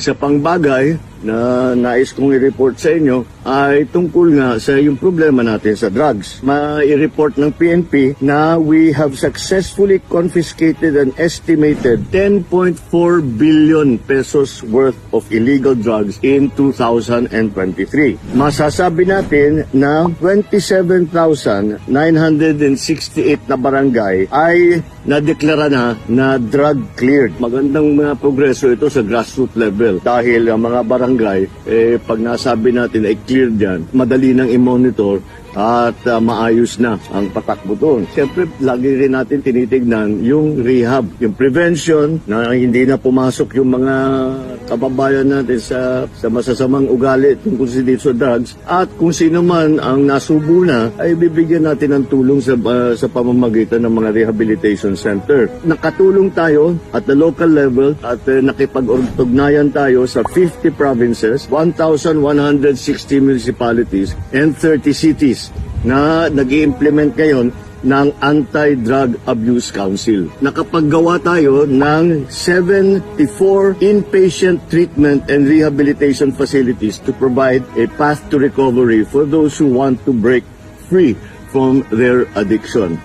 Isa pang bagay na nais kong i-report sa inyo ay tungkol nga sa yung problema natin sa drugs. Ma-report ng PNP na we have successfully confiscated an estimated 10.4 billion pesos worth of illegal drugs in 2023. Masasabi natin na 27,968 na barangay ay nadeklara na na drug cleared. Magandang mga progreso ito sa grassroots level dahil ang mga barangay, eh, pag nasabi natin ay cleared yan, madali nang i-monitor at ah, maayos na ang patakbo doon. Siyempre, lagi rin natin tinitignan yung rehab, yung prevention na hindi na pumasok yung mga kababayan natin sa, sa masasamang ugali tungkol sa dito drugs at kung sino man ang nasubo na ay bibigyan natin ng tulong sa, ah, sa pamamagitan ng mga rehabilitation center. Nakatulong tayo at the local level at uh, nakipag-ugnayan tayo sa 50 provinces, 1,160 municipalities and 30 cities na nag implement ngayon ng Anti-Drug Abuse Council. Nakapaggawa tayo ng 74 inpatient treatment and rehabilitation facilities to provide a path to recovery for those who want to break free from their addiction.